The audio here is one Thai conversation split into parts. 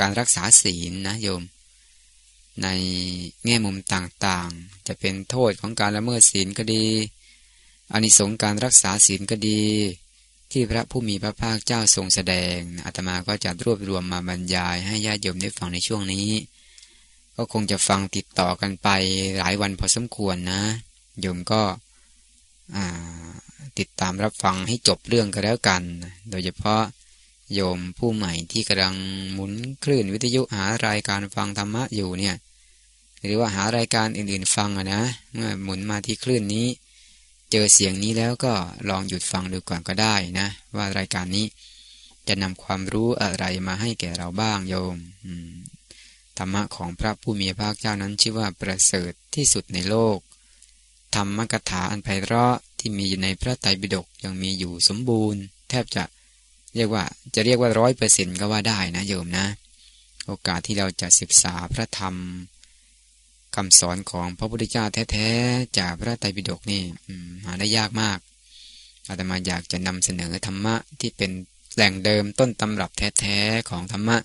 การรักษาศีลนะโยม ในแง่มุมต่างๆ จะเป็นโทษของการละเมิดศีลก็ดีอานิสงส์การรักษาศีลก็ดี ที่พระผู้มีพระภาคเจ้าทรงแสดงอาตมาก็จะรวบรวมมาบรรยายให้ญาติโยมได้ฟังในช่วงนี้ ก็คงจะฟังติดต่อกันไปหลายวันพอสมควรนะ โยมก็ติดตามรับฟังให้จบเรื่องก็แล้วกัน โดยเฉพาะ โยมผู้ใหม่ที่กำลังหมุนคลื่นวิทยุหารายการฟังธรรมะอยู่เนี่ยหรือว่าหารายการอื่นๆฟังอะนะ เมื่อหมุนมาที่คลื่นนี้ เจอเสียงนี้แล้วก็ลองหยุดฟังดูก่อนก็ได้นะ ว่ารายการนี้จะนำความรู้อะไรมาให้แก่เราบ้างโยมธรรมะของพระผู้มีพระภาคเจ้านั้นชื่อว่าประเสริฐที่สุดในโลก ธรรมกถาอันไพเราะที่มีอยู่ในพระไตรปิฎกยังมีอยู่สมบูรณ์ แทบจะ เรียกว่าจะเรียกว่าร้อยเปอร์เซ็นก็ว่าได้นะโยมนะ โอกาสที่เราจะศึกษาพระธรรมคำสอนของพระพุทธเจ้าแท้ๆ จากพระไตรปิฎกนี่หาได้ยากมาก อาตมาอยากจะนำเสนอธรรมะที่เป็นแหล่งเดิมต้นตำรับแท้ๆของธรรมะ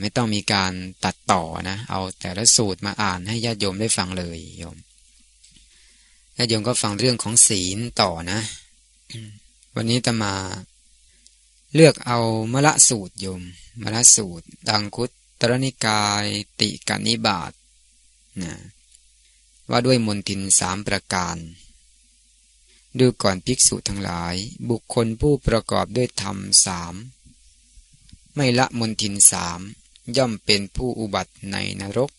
ไม่ต้องมีการตัดต่อนะ เอาแต่ละสูตรมาอ่านให้ญาติโยมได้ฟังเลยโยมญาติโยมก็ฟังเรื่องของศีลต่อนะ วันนี้ตมา เลือกเอามละสูตรโยมมละสูตร ดังคุตตรนิกายติกานิบาตนะว่าด้วยมนทินสามประการ ดูก่อนภิกษุทั้งหลาย บุคคลผู้ประกอบด้วยธรรมสามไม่ละมนทินสามย่อมเป็นผู้อุบัติในนรก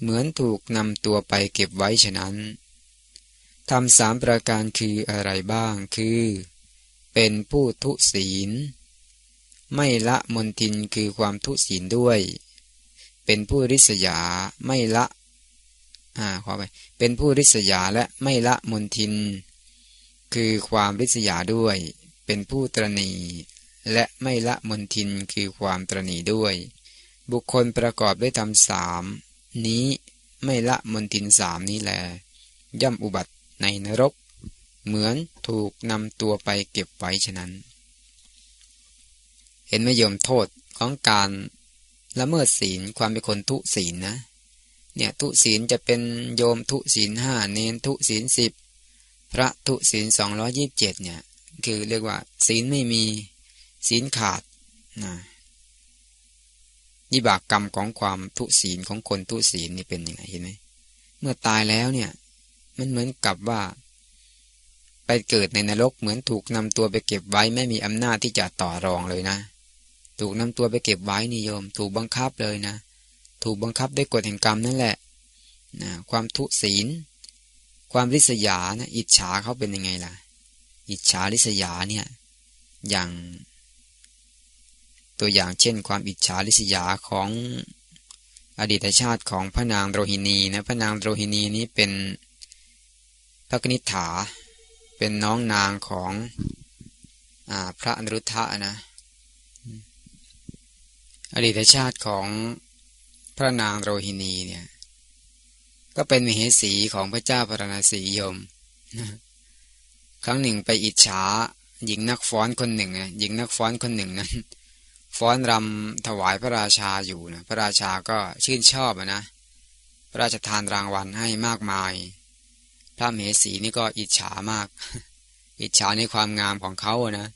เหมือนถูกนำตัวไปเก็บไว้ฉะนั้นทำสามประการคืออะไรบ้างคือ เป็นผู้ทุศีล ไม่ละมนทินคือความทุศีลด้วย เป็นผู้ริษยาไม่ละอ่าขอไปเป็นผู้ริษยาและไม่ละมนทิน คือความริษยาด้วย เป็นผู้ตรณีและไม่ละมนทินคือความตรณีด้วย บุคคลประกอบด้วยธรรมสามนี้ไม่ละมนทินสามนี้แล ย่อมอุบัติในนรก เหมือนถูกนำตัวไปเก็บไว้ฉะนั้น เห็นไหมโยมโทษของการละเมิดศีลความเป็นคนทุศีลนะเนี่ยทุศีลจะเป็นโยมทุศีลห้าเนนทุศีลสิบพระทุศีลสองร้อยิบเจ็ดเนี่ยคือเรียกว่า ศีลไม่มีศีลขาดนะนิบากกรรมของความทุศีลของคนทุศีลนี่เป็นยังไงเห็นไหมเมื่อตายแล้วเนี่ย มันเหมือนกับว่า ไปเกิดในนรกเหมือนถูกนำตัวไปเก็บไว้ไม่มีอำนาจที่จะต่อรองเลยนะ ถูกนำตัวไปเก็บไว้นิยม ถูกบังคับเลยนะ ถูกบังคับด้วยกฎแห่งกรรมนั่นแหละนะความทุศีล ความริษยานะอิจฉาเขาเป็นยังไงล่ะ อิจฉาริษยาเนี่ยอย่าง ตัวอย่างเช่น ความอิจฉาริษยาของอดีตชาติของพระนางโรฮินีนะพระนางโรฮินีนี้เป็นพระกนิษฐา เป็นน้องนางของอพระอนุรุทธะนะอดีตชาติของพระนางโรฮินีเนี่ย ก็เป็นมเหสีของพระเจ้าพระนาศียม ครั้งหนึ่งไปอิจฉาหญิงนักฟ้อนคนหนึ่งนะหญิงนักฟ้อนคนหนึ่งนั้นฟ้อนรำถวายพระราชาอยู่นะพระราชาก็ชื่นชอบนะพระราชทานรางวัลให้มากมาย พระเมสีนี่ก็อิจฉามาก อิจฉาในความงามของเขานะ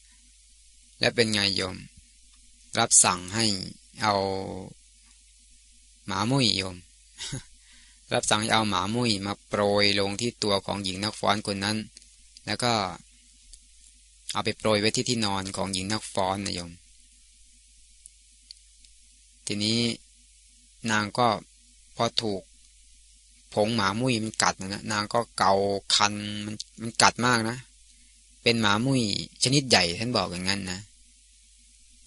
และเป็นไงโยม รับสั่งให้เอาหมามุ้ยโยม รับสั่งให้เอาหมามุ้ยมาโปรยลงที่ตัวของหญิงนักฟ้อนคนนั้น แล้วก็ เอาไปโปรยไว้ที่ที่นอนของหญิงนักฟ้อนนะโยม ทีนี้นางก็พอถูก ผงหมามุ้ยมันกัดนะนางก็เกาคันมันมันกัดมากนะ เป็นหมามุ้ยชนิดใหญ่ท่านบอกอย่างนั้นนะ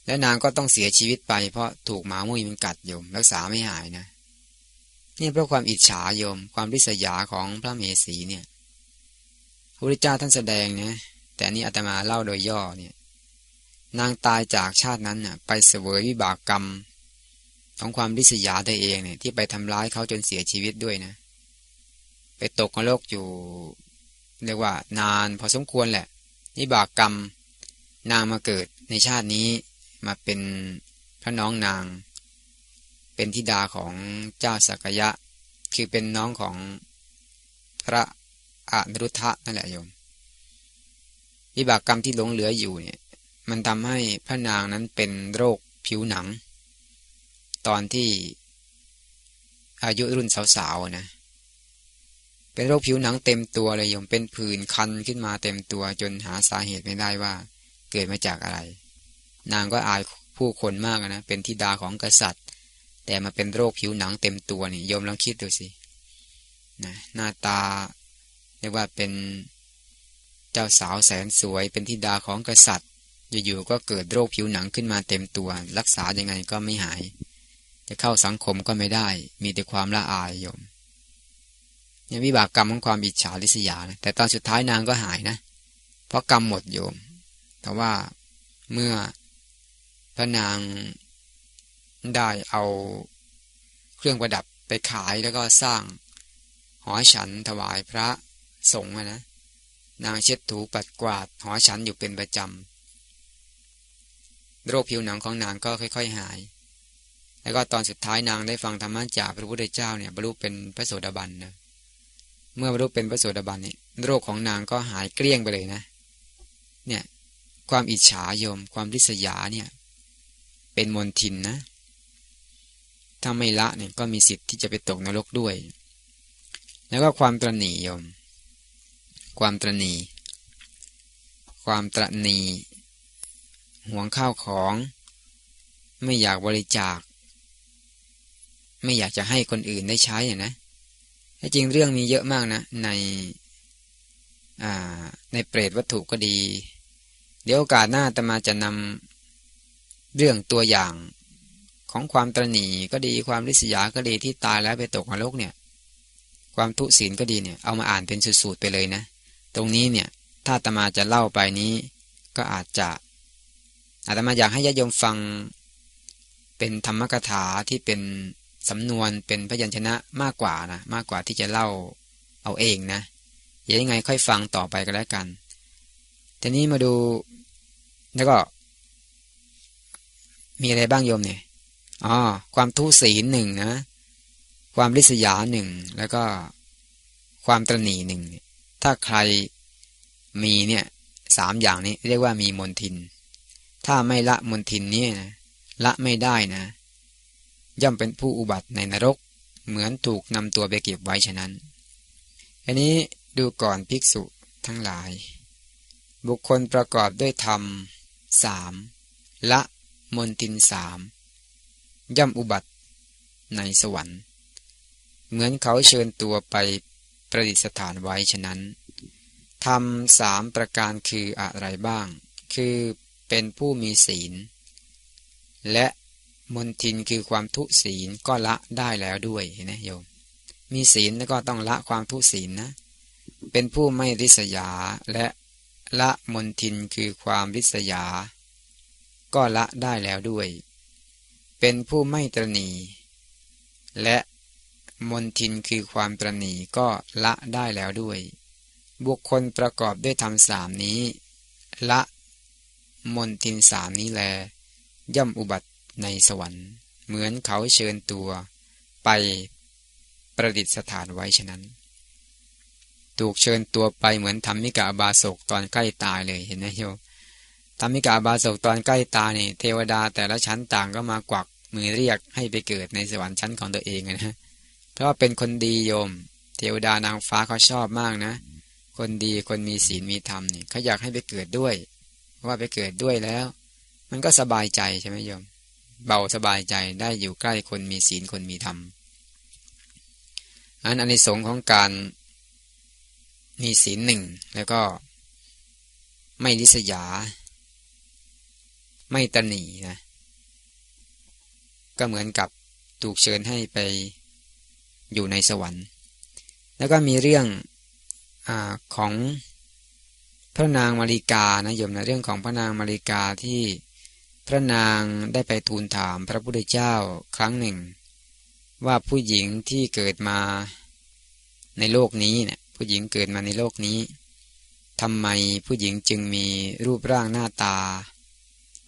และนางก็ต้องเสียชีวิตไป เพราะถูกหมามุ้ยมันกัดโยม รักษาไม่หายนะนี่เพราะความอิจฉาโยม ความริษยาของพระเมสีเนี่ยพระพุทธเจ้าท่านแสดงนะแต่นี่อาตมาเล่าโดยย่อเนี่ย นางตายจากชาตินั้นน่ะ ไปเสวยวิบากกรรม ของความริษยาตัวเองเนี่ย ที่ไปทำร้ายเขาจนเสียชีวิตด้วยนะ ไปตกนรกอยู่เรียกว่านานพอสมควรแหละวิบากกรรม นางมาเกิดในชาตินี้มาเป็นพระน้องนาง เป็นธิดาของเจ้าสักยะ คือเป็นน้องของพระอนุรุทธะนั่นแหละโยมวิบากกรรมที่หลงเหลืออยู่เนี่ย มันทำให้พระนางนั้นเป็นโรคผิวหนัง ตอนที่อายุรุ่นสาวๆนะ เป็นโรคผิวหนังเต็มตัวเลยโยมเป็นผื่นคันขึ้นมาเต็มตัวจนหาสาเหตุไม่ได้ว่า เกิดมาจากอะไร นางก็อายผู้คนมากนะเป็นธิดาของกษัตริย์ แต่มาเป็นโรคผิวหนังเต็มตัวนี่โยมลองคิดดูสินะหน้าตาเรียกว่าเป็นเจ้าสาวแสนสวย เป็นธิดาของกษัตริย์อยู่ๆก็เกิดโรคผิวหนังขึ้นมาเต็มตัว รักษายังไงก็ไม่หาย จะเข้าสังคมก็ไม่ได้ มีแต่ความละอายโยม เนี่ยวิบากกรรมของความอิจฉาริษยานะแต่ตอนสุดท้ายนางก็หายนะ เพราะกรรมหมดโยม แต่ว่าเมื่อพระนางได้เอาเครื่องประดับไปขายแล้วก็สร้างหอฉันถวายพระสงฆ์นะนางเช็ดถูปัดกวาดหอฉันอยู่เป็นประจำโรคผิวหนังของนางก็ค่อยๆหาย แล้วก็ตอนสุดท้ายนางได้ฟังธรรมะจากพระพุทธเจ้าเนี่ยบรรลุเป็นพระโสดาบันนะ เมื่อบรรลุเป็นพระโสดาบันนี่โรคของนางก็หายเกลี้ยงไปเลยนะ เนี่ย ความอิจฉาโยม ความริษยาเนี่ย เป็นมนทินนะ ถ้าไม่ละเนี่ยก็มีสิทธิ์ที่จะไปตกนรกด้วย แล้วก็ความตรณีโยม ความตรณี ความตรณีห่วงข้าวของ ไม่อยากบริจาค ไม่อยากจะให้คนอื่นได้ใช้นะ จริงเรื่องมีเยอะมากนะ ในในเปรตวัตถุก็ดี เดี๋ยวโอกาสหน้าตมาจะนำเรื่องตัวอย่างของความตรณีก็ดีความริษยาก็ดีที่ตายแล้วไปตกนรกเนี่ย ความทุศีลก็ดีเนี่ยเอามาอ่านเป็นสูตรไปเลยนะ ตรงนี้เนี่ยถ้าตมาจะเล่าไปนี้ก็อาจจะอาตมาอยากให้ญาติโยมฟังเป็นธรรมกถาที่เป็น สำนวนเป็นพยัญชนะมากกว่านะมากกว่าที่จะเล่าเอาเองนะยังไงค่อยฟังต่อไปก็แล้วกันทีนี้มาดูแล้วก็ มีอะไรบ้างโยมเนี่ยอ๋อความทุศีลหนึ่งนะ ความริษยาหนึ่งแล้วก็ความตรณีหนึ่งถ้าใครมีเนี่ยสามอย่างนี้เรียกว่ามีมนทิน ถ้าไม่ละมนทินนี้นะละไม่ได้นะ ย่อมเป็นผู้อุบัติในนรก เหมือนถูกนำตัวไปเก็บไว้ฉะนั้น อันนี้ดูก่อนภิกษุทั้งหลาย บุคคลประกอบด้วยธรรมสามละมนทินสามย่อมอุบัติในสวรรค์ เหมือนเขาเชิญตัวไปประดิษฐานไว้ฉะนั้นทำสามประการคืออะไรบ้าง คือเป็นผู้มีศีล และ มนทินคือความทุศีลก็ละได้แล้วด้วยเห็นไหมโยม มีศีลแล้วก็ต้องละความทุศีลนะ เป็นผู้ไม่ริษยาและละมนทินคือความริษยา ก็ละได้แล้วด้วย เป็นผู้ไม่ตรณีและมนทินคือความตรณีก็ละได้แล้วด้วย บุคคลประกอบด้วยธรรมสามนี้ ละมนทินสามนี้แล ย่อมอุบัติ ในสวรรค์ เหมือนเขาเชิญตัว ไปประดิษฐานไว้ฉะนั้น ถูกเชิญตัวไปเหมือนธรรมิกาบาศกตอนใกล้ตายเลยเห็นไหมโยธรรมิกาบาศกตอนใกล้ตายนี่เทวดาแต่ละชั้นต่างก็มากวักมือเรียกให้ไปเกิดในสวรรค์ชั้นของตัวเองนะเพราะว่าเป็นคนดีโยม เทวดานางฟ้าเขาชอบมากนะ คนดีคนมีศีลมีธรรมนี่เขาอยากให้ไปเกิดด้วยว่าไปเกิดด้วยแล้ว มันก็สบายใจใช่ไหมโยม เบาสบายใจได้อยู่ใกล้คนมีศีลคนมีธรรมอันอันในสงของการมีศีลหนึ่งแล้วก็ไม่ลิษยา ไม่ตนีนะ ก็เหมือนกับถูกเชิญให้ไปอยู่ในสวรรค์ แล้วก็มีเรื่องอของพระนางมาริกานะโยมนะเรื่องของพระนางมาริกาที่ พระนางได้ไปทูลถามพระพุทธเจ้าครั้งหนึ่ง ว่าผู้หญิงที่เกิดมาในโลกนี้เนี่ยผู้หญิงเกิดมาในโลกนี้ทำไมผู้หญิงจึงมีรูปร่างหน้าตา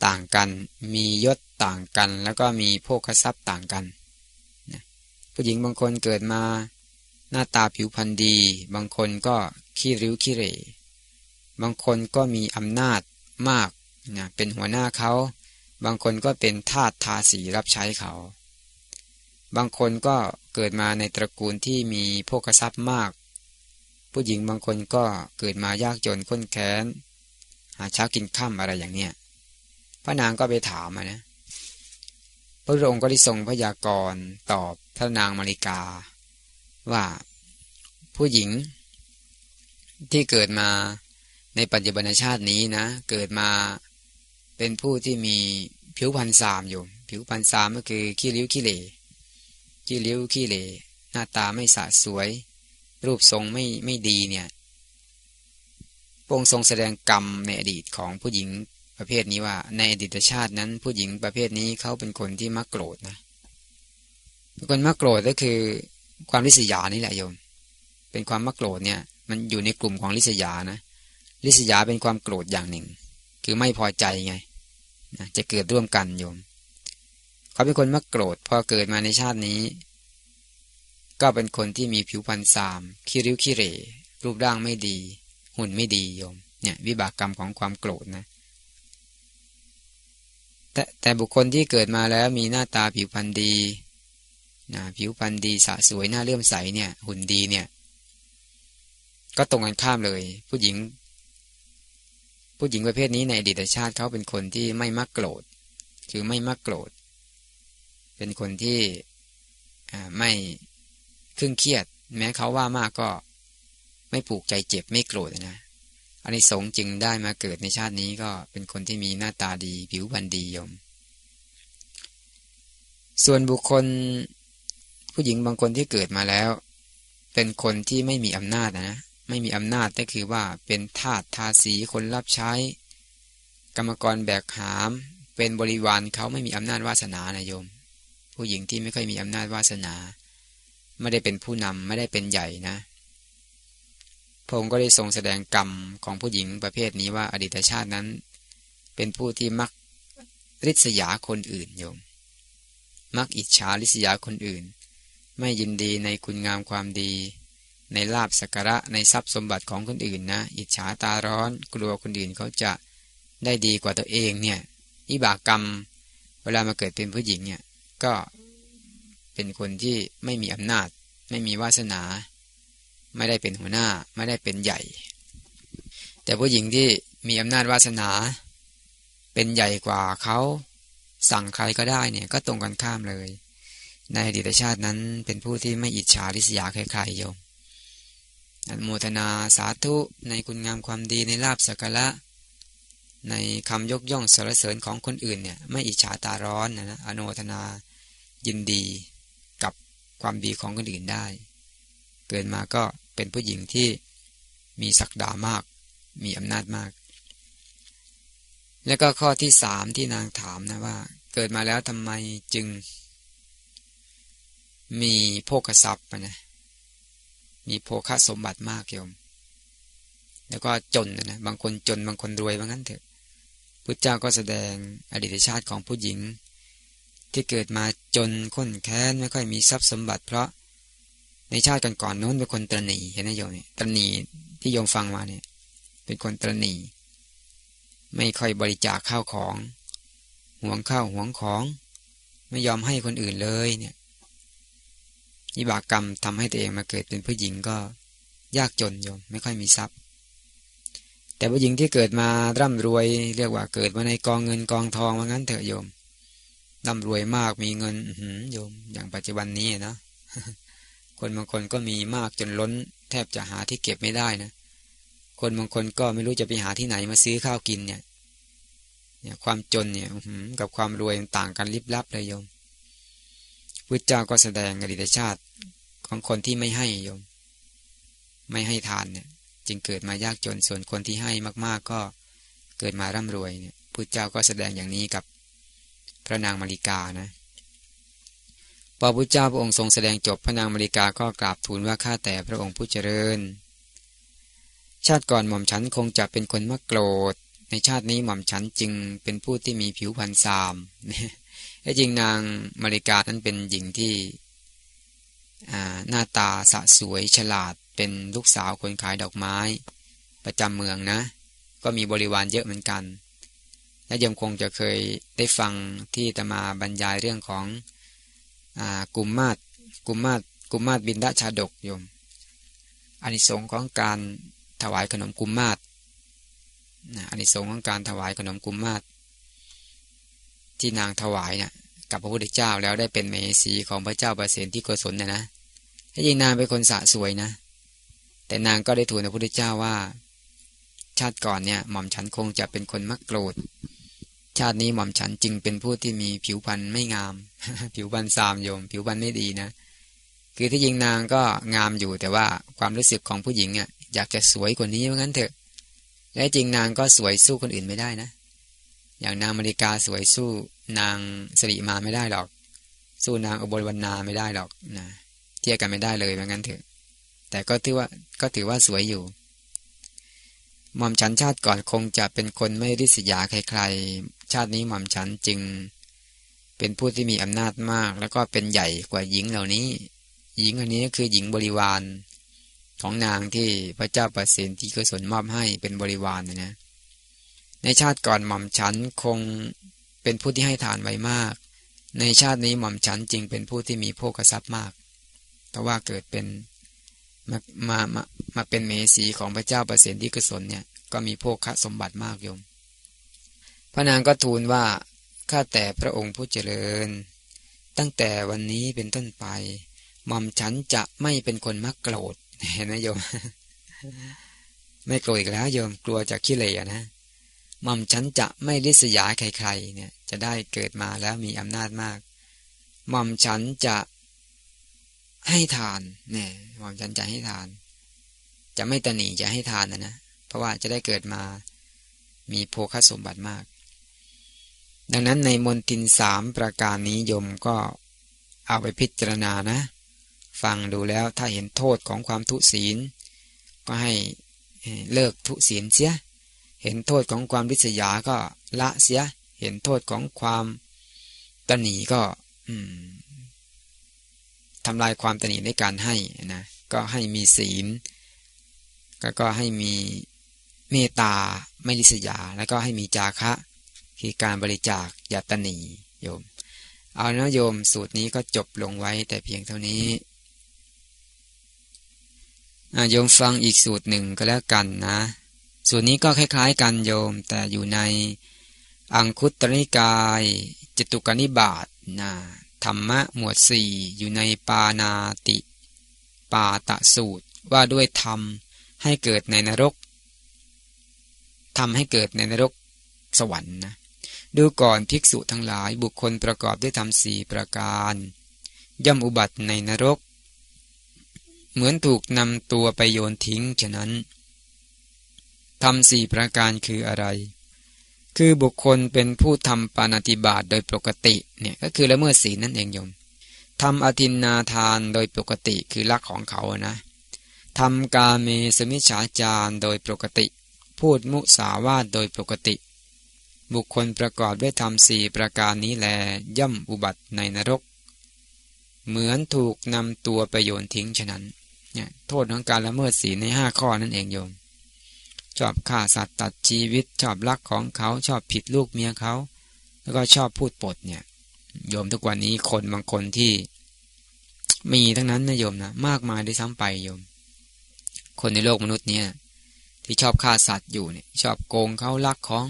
ต่างกัน มียศต่างกัน แล้วก็มีโภคทรัพย์ต่างกันผู้หญิงบางคนเกิดมา หน้าตาผิวพรรณดี บางคนก็ขี้ริ้วขี้เรบางคนก็มีอำนาจมากนะเป็นหัวหน้าเขา บางคนก็เป็นทาสทาสีรับใช้เขา บางคนก็เกิดมาในตระกูลที่มีโภคทรัพย์มาก ผู้หญิงบางคนก็เกิดมายากจนข้นแค้น หาเช้ากินข้ามอะไรอย่างเนี้ยพระนางก็ไปถามนะ พระองค์ก็ได้ทรงพยากรณ์ตอบพระนางมาริกา ว่าผู้หญิง ที่เกิดมาในปัจจุบันชาตินี้นะ เกิดมา เป็นผู้ที่มีผิวพรรณสามอยู่ ผิวพรรณสามก็คือขี้ริ้วขี้เหร่ขี้ริ้วขี้เหร่หน้าตาไม่สะสวย รูปทรงไม่ไม่ดีเนี่ยพงทรงแสดงกรรมในอดีตของผู้หญิงประเภทนี้ว่า ในอดีตชาตินั้นผู้หญิงประเภทนี้เขาเป็นคนที่มักโกรธนะคนมักโกรธก็คือความริษยานี่แหละโยม เป็นความมักโกรธเนี่ย มันอยู่ในกลุ่มของริษยานะลิษยาเป็นความโกรธอย่างหนึ่ง คือไม่พอใจไง จะเกิดร่วมกันโยม เขาเป็นคนมักโกรธพอเกิดมาในชาตินี้ ก็เป็นคนที่มีผิวพรรณสามขี้ริ้วขี้เหร่รูปร่างไม่ดี หุ่นไม่ดีโยม เนี่ย วิบากกรรมของความโกรธนะ แต่แต่บุคคลที่เกิดมาแล้วมีหน้าตาผิวพรรณดีนะผิวพรรณดีสะสวยหน้าเลื่อมใสเนี่ย หุ่นดีเนี่ย ก็ตรงกันข้ามเลย ผู้หญิง ผู้หญิงประเภทนี้ในอดีตชาติเขาเป็นคนที่ไม่มักโกรธ คือไม่มักโกรธ เป็นคนที่ไม่ครึ่งเครียด แม้เขาว่ามากก็ไม่ผูกใจเจ็บไม่โกรธนะอันนี้สงจึงได้มาเกิดในชาตินี้ก็เป็นคนที่มีหน้าตาดีผิวพรรณดียม ส่วนบุคคลผู้หญิงบางคนที่เกิดมาแล้ว เป็นคนที่ไม่มีอำนาจนะ ไม่มีอำนาจก็คือว่าเป็นทาสทาสีคนรับใช้ กรรมกรแบกหาม เป็นบริวารเขาไม่มีอำนาจวาสนานะโยม ผู้หญิงที่ไม่ค่อยมีอำนาจวาสนา ไม่ได้เป็นผู้นำไม่ได้เป็นใหญ่นะพระองค์ก็ได้ทรงแสดงกรรมของผู้หญิงประเภทนี้ว่าอดีตชาตินั้น เป็นผู้ที่มักริษยาคนอื่นโยม มักอิจฉาริษยาคนอื่น ไม่ยินดีในคุณงามความดี ในลาบสักการะในทรัพย์สมบัติของคนอื่นนะ อิจฉาตาร้อน กลัวคนอื่นเขาจะได้ดีกว่าตัวเองเนี่ยอิบากรรม เวลามาเกิดเป็นผู้หญิงเนี่ยก็เป็นคนที่ไม่มีอำนาจ ไม่มีวาสนา ไม่ได้เป็นหัวหน้า ไม่ได้เป็นใหญ่ แต่ผู้หญิงที่มีอำนาจวาสนา เป็นใหญ่กว่าเขาสั่งใครก็ได้เนี่ยก็ตรงกันข้ามเลย ในอดีตชาตินั้นเป็นผู้ที่ไม่อิจฉาริษยาใครๆโยม อนุโมทนาสาธุในคุณงามความดีในลาบสักการะในคำยกย่องสรรเสริญของคนอื่นเนี่ยไม่อิจฉาตาร้อนนะนะอนุโมทนายินดีกับความดีของคนอื่นได้ เกิดมาก็เป็นผู้หญิงที่มีศักดามาก มีอำนาจมาก แล้วก็ข้อที่สามที่นางถามนะว่า เกิดมาแล้วทำไมจึงมีโภคทรัพย์นะ มีโภคสมบัติมากโยม แล้วก็จนนะบางคนจนบางคนรวยว่างั้นเถอะพุทธเจ้าก็แสดงอดีตชาติของผู้หญิง ที่เกิดมาจนข้นแค้นไม่ค่อยมีทรัพย์สมบัติ เพราะในชาติก่อนๆโน้นเป็นคนตรณีเห็นไหมโยมเนี่ยตรณีที่โยมฟังมาเนี่ย เป็นคนตรณีไม่ค่อยบริจาคข้าวของ ห่วงข้าวห่วงของ ไม่ยอมให้คนอื่นเลยเนี่ย วิบากกรรมทำให้ตัวเองมาเกิดเป็นผู้หญิงก็ยากจนโยมไม่ค่อยมีทรัพย์ แต่ผู้หญิงที่เกิดมาร่ำรวย เรียกว่าเกิดมาในกองเงินกองทองว่างั้นเถอะโยมร่ำรวยมากมีเงินโยม อย่างปัจจุบันนี้นะคนบางคนก็มีมากจนล้น แทบจะหาที่เก็บไม่ได้นะ คนบางคนก็ไม่รู้จะไปหาที่ไหนมาซื้อข้าวกินเนี่ยเนี่ย ความจนเนี่ยกับความรวยต่างกันลิบลับเลยโยม พุทธเจ้าก็แสดงอดีตชาติของคนที่ไม่ให้โยม ไม่ให้ทานเนี่ย จึงเกิดมายากจนส่วนคนที่ให้มาก ๆ ก็เกิดมาร่ำรวยเนี่ยพุทธเจ้าก็แสดงอย่างนี้กับพระนางมาริกานะพอพุทธเจ้าพระองค์ทรงแสดงจบพระนางมาริกาก็กราบทูลว่าข้าแต่พระองค์ผู้เจริญ ชาติก่อนหม่อมฉันคงจะเป็นคนมักโกรธ ในชาตินี้หม่อมฉันจึงเป็นผู้ที่มีผิวพรรณสาม แต่จริงนางมาริกานั้นเป็นหญิงที่หน้าตาสะสวยฉลาดเป็นลูกสาวคนขายดอกไม้ ประจำเมืองนะ ก็มีบริวารเยอะเหมือนกันและยมคงจะเคยได้ฟังที่ตมาบรรยายเรื่องของกุมมาศกุมมาศกุมมาศบินดาชาดกโยมอานิสงส์ของการถวายขนมกุมมาศอานิสงส์ของการถวายขนมกุมมาศ ที่นางถวายเนี่ยกับพระพุทธเจ้าแล้วได้เป็นเมสีของพระเจ้าประเสนที่โกศลเนะนะถ้ายิงนางเป็นคนสะสวยนะ แต่นางก็ได้ทูลพระพุทธเจ้าว่า ชาติก่อนเนี่ยหม่อมฉันคงจะเป็นคนมักโกรธ ชาตินี้หม่อมฉันจึงเป็นผู้ที่มีผิวพรรณไม่งาม ผิวพรรณสามโยม ผิวพรรณไม่ดีนะ คือที่จริงนางก็งามอยู่แต่ว่าความรู้สึกของผู้หญิงอะอยากจะสวยกว่านี้เพราะงั้นเถอะ และจริงนางก็สวยสู้คนอื่นไม่ได้นะ อย่างนางมริกาสวยสู้นางสริมาไม่ได้หรอก สู้นางอบรวรรณาไม่ได้หรอกนะเทียบกันไม่ได้เลยเพราะงั้นเถอะ แต่ก็ถือว่าก็ถือว่าสวยอยู่หม่อมฉันชาติก่อนคงจะเป็นคนไม่ริษยาใครๆ ชาตินี้หม่อมฉันจึง เป็นผู้ที่มีอำนาจมาก แล้วก็เป็นใหญ่กว่าหญิงเหล่านี้ หญิงอันนี้คือหญิงบริวาร ของนางที่พระเจ้าประสิทธิที่กุศลมอบให้เป็นบริวารนะนะ ในชาติก่อนหม่อมฉันคงเป็นผู้ที่ให้ทานไว้มาก ในชาตินี้หม่อมฉันจึงเป็นผู้ที่มีโภคทรัพย์มากแต่ว่าเกิดเป็นมามามามาเป็นเมสีของพระเจ้าประสิทธิกุศลเนี่ยก็มีโภคสมบัติมากโยม พระนางก็ทูลว่าข้าแต่พระองค์ผู้เจริญ ตั้งแต่วันนี้เป็นต้นไปหม่อมฉันจะไม่เป็นคนมักโกรธเห็นไหมโยม ไม่โกรธอีกแล้วโยมกลัวจะขี้เหร่นะ ม่อมฉันจะไม่ริษยาใครๆเนี่ยจะได้เกิดมาแล้วมีอำนาจมากหม่อมฉันจะให้ทานเนี่ยหม่อมฉันจะให้ทาน จะไม่ตนีจะให้ทานนะนะเพราะว่าจะได้เกิดมามีโภคสมบัติมาก ดังนั้นในมนตินสามประการนี้ยมก็เอาไปพิจารณานะ ฟังดูแล้วถ้าเห็นโทษของความทุศีล ก็ให้เลิกทุศีลเสีย เห็นโทษของความริษยาก็ละเสีย เห็นโทษของความตนีก็ทำลายความตนีในการให้นะก็ให้มีศีลก็ให้มีเมตตาไม่ริษยา แล้วก็ให้มีจาคะคือการบริจาคยาตนีโยม เอานะโยมสูตรนี้ก็จบลงไว้แต่เพียงเท่านี้โยมฟังอีกสูตรหนึ่งก็แล้วกันนะ สูตรนี้ก็คล้ายๆกันโยม แต่อยู่ในอังคุตรนิกายจตุกนิบาตนะธรรมะหมวดสี่อยู่ในปานาติ ปาตะสูตรว่าด้วยธรรมให้เกิดในนรกทำให้เกิดในนรกสวรรค์นะดูก่อนภิกษุทั้งหลายบุคคลประกอบด้วยธรรมสี่ประการ ย่อมอุบัติในนรก เหมือนถูกนำตัวไปโยนทิ้งฉะนั้น ทำสี่ประการคืออะไร คือบุคคลเป็นผู้ทำปานติบาตโดยปกติเนี่ยก็คือละเมิดศีลนั่นเองโยมทำอธินนาทานโดยปกติคือลักของเขานะทำกาเมสมิชาจารโดยปกติ พูดมุสาวาทโดยปกติ บุคคลประกอบด้วยธรรมสี่ประการนี้แลย่อมอุบัติในนรก เหมือนถูกนำตัวไปโยนทิ้งฉะนั้นเนี่ยโทษของการละเมิดศีลในห้าข้อนั่นเองโยม ชอบฆ่าสัตว์ตัดชีวิต ชอบลักของเขาชอบผิดลูกเมียเขา แล้วก็ชอบพูดปดเนี่ยโยมทุกวันนี้คนบางคนที่ มีทั้งนั้นนะโยมนะมากมายได้ซ้ำไปโยม คนในโลกมนุษย์เนี่ย ที่ชอบฆ่าสัตว์อยู่เนี่ย ชอบโกงเขาลักของ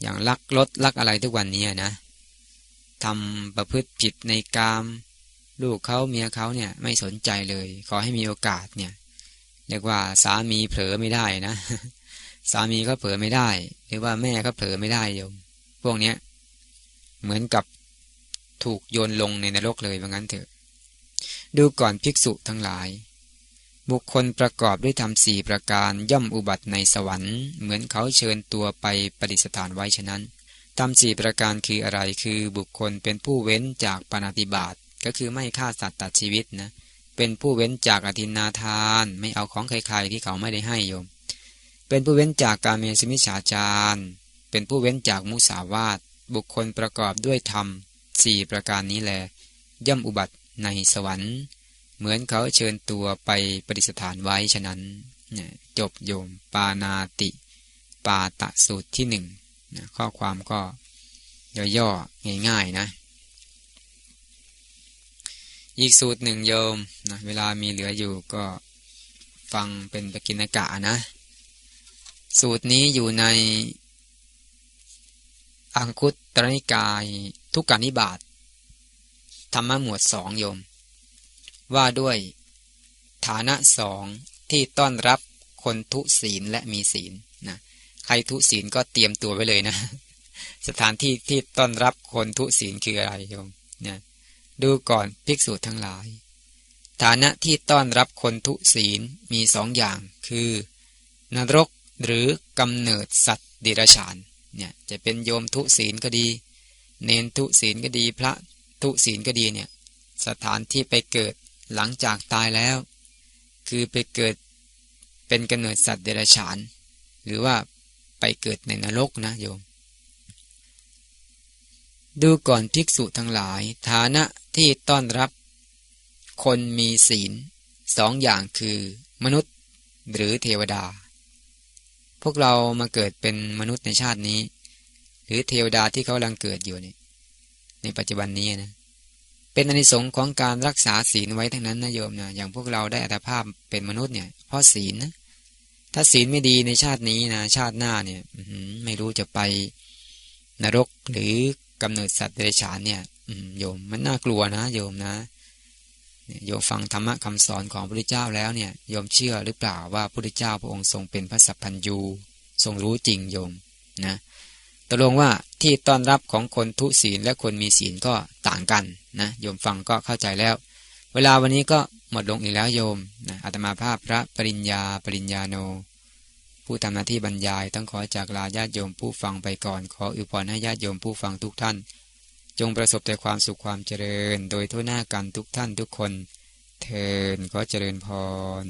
อย่างลักรถลักอะไรทุกวันนี้นะทำประพฤติผิดในกาม ลูกเขาเมียเขาเนี่ย ไม่สนใจเลย ขอให้มีโอกาสเนี่ย เรียกว่าสามีเผลอไม่ได้นะ สามีก็เผลอไม่ได้ หรือว่าแม่ก็เผลอไม่ได้โยม พวกเนี้ยเหมือนกับถูกโยนลงในนรกเลยว่างั้นเถอะ ดูก่อนภิกษุทั้งหลาย บุคคลประกอบด้วยธรรมสี่ประการย่อมอุบัติในสวรรค์ เหมือนเขาเชิญตัวไปปฏิสถานไว้ฉะนั้นธรรมสี่ประการคืออะไรคือบุคคลเป็นผู้เว้นจากปาติบาตก็คือไม่ฆ่าสัตว์ตัดชีวิตนะเเป็นผู้เว้นจากอธินาทาน ไม่เอาของใครๆที่เขาไม่ได้ให้โยม เป็นผู้เว้นจากการเมสมิชาจารเป็นผู้เว้นจากมุสาวาทบุคคลประกอบด้วยธรรมสี่ประการนี้แล ย่อมอุบัติในสวรรค์ เหมือนเขาเชิญตัวไปปฏิสถานไว้ฉะนั้นจบโยม ปานาติ ปาตะสูตรที่หนึ่งข้อความก็ย่อๆง่ายๆนะ อีกสูตรหนึ่งโยมนะเวลามีเหลืออยู่ก็ฟังเป็นปกิณกะนะ สูตรนี้อยู่ใน อังคุตตรนิกายทุกกานิบาตธรรมหมวดสองโยม ว่าด้วยฐานะสองที่ต้อนรับคนทุศีลและมีศีลนะใครทุศีลก็เตรียมตัวไว้เลยนะ สถานที่ที่ต้อนรับคนทุศีลคืออะไรโยมเนี่ย ดูก่อนภิกษุทั้งหลาย ฐานะที่ต้อนรับคนทุศีลมีสองอย่างคือ นรกหรือกำเนิดสัตว์เดรัจฉานเนี่ยจะเป็นโยมทุศีลก็ดี เนนทุศีลก็ดีพระทุศีลก็ดีเนี่ยสถานที่ไปเกิดหลังจากตายแล้ว คือไปเกิดเป็นกำเนิดสัตว์เดรัจฉาน หรือว่าไปเกิดในนรกนะโยม ดูก่อนภิกษุทั้งหลาย ฐานะที่ต้อนรับ คนมีศีลสองอย่างคือ มนุษย์หรือเทวดา พวกเรามาเกิดเป็นมนุษย์ในชาตินี้ หรือเทวดาที่เขากำลังเกิดอยู่นี่ในปัจจุบันนี้นะเป็นอนิสงค์ของการรักษาศีลไว้ทั้งนั้นนะโยมนะอย่างพวกเราได้อัตภาพเป็นมนุษย์เนี่ย เพราะศีลนะถ้าศีลไม่ดีในชาตินี้นะชาติหน้าเนี่ยไม่รู้จะไปนรกหรือ กำเนิดสัตว์เดรัจฉานเนี่ยโยมมันน่ากลัวนะ โยมนะโยมฟังธรรมะคำสอนของพระพุทธเจ้าแล้วเนี่ยโยมเชื่อหรือเปล่าว่าพระพุทธเจ้าพระองค์ทรงเป็นพระสัพพัญญูทรงรู้จริงโยมนะตกลงว่าที่ต้อนรับของคนทุศีลและคนมีศีลก็ต่างกันนะโยมฟังก็เข้าใจแล้ว เวลาวันนี้ก็หมดลงอีกแล้วโยมนะอาตมาภาพพระปริญญาปริญญาโน ผู้ทำหน้าที่บรรยายต้องขอจากลาญาติโยมผู้ฟังไปก่อน ขออวยพรให้ญาติโยมผู้ฟังทุกท่าน จงประสบแต่ความสุขความเจริญ โดยทั่วหน้ากันทุกท่านทุกคน เทินขอเจริญพร